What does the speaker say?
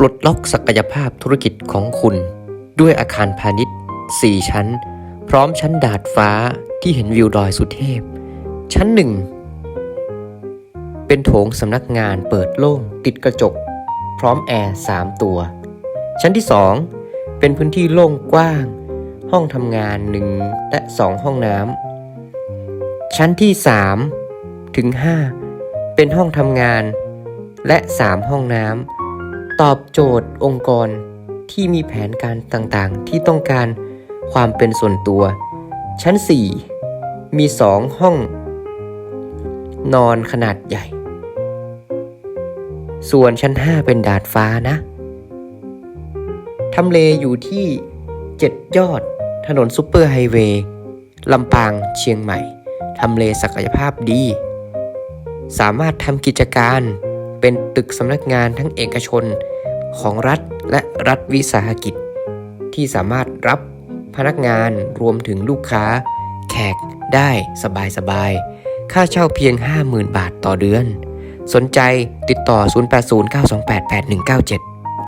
ปลดล็อกศักยภาพธุรกิจของคุณ ด้วยอาคารพาณิชย์ 4 ชั้น พร้อมชั้นดาดฟ้าที่เห็นวิวดอยสุเทพ ชั้นหนึ่งเป็นโถงสำนักงานเปิดโล่งติดกระจก พร้อมแอร์ 3 ตัว ชั้นที่ 2 เป็นพื้นที่โล่งกว้าง ห้องทำงาน1และ 2 ห้องน้ำชั้นที่ 3 ถึง 5 เป็นห้องทำงาน และ 3 ห้องน้ำ ตอบโจทย์องค์กรที่มีแผนการต่างๆ ที่ต้องการความเป็นส่วนตัว ชั้น 4 มี 2 ห้อง นอนขนาดใหญ่ ส่วนชั้น 5 เป็นดาดฟ้านะ ทำเลอยู่ที่ 7 ยอด ถนนซุปเปอร์ไฮเวย์ลำปางเชียงใหม่ ทำเลศักยภาพดี สามารถทำกิจการ เป็นตึกสำนักงานทั้งเอกชนของรัฐและรัฐวิสาหกิจ ที่สามารถรับพนักงานรวมถึงลูกค้า แขกได้สบายๆ ค่าเช่าเพียง 50,000 บาทต่อเดือน สนใจติดต่อ 0809288197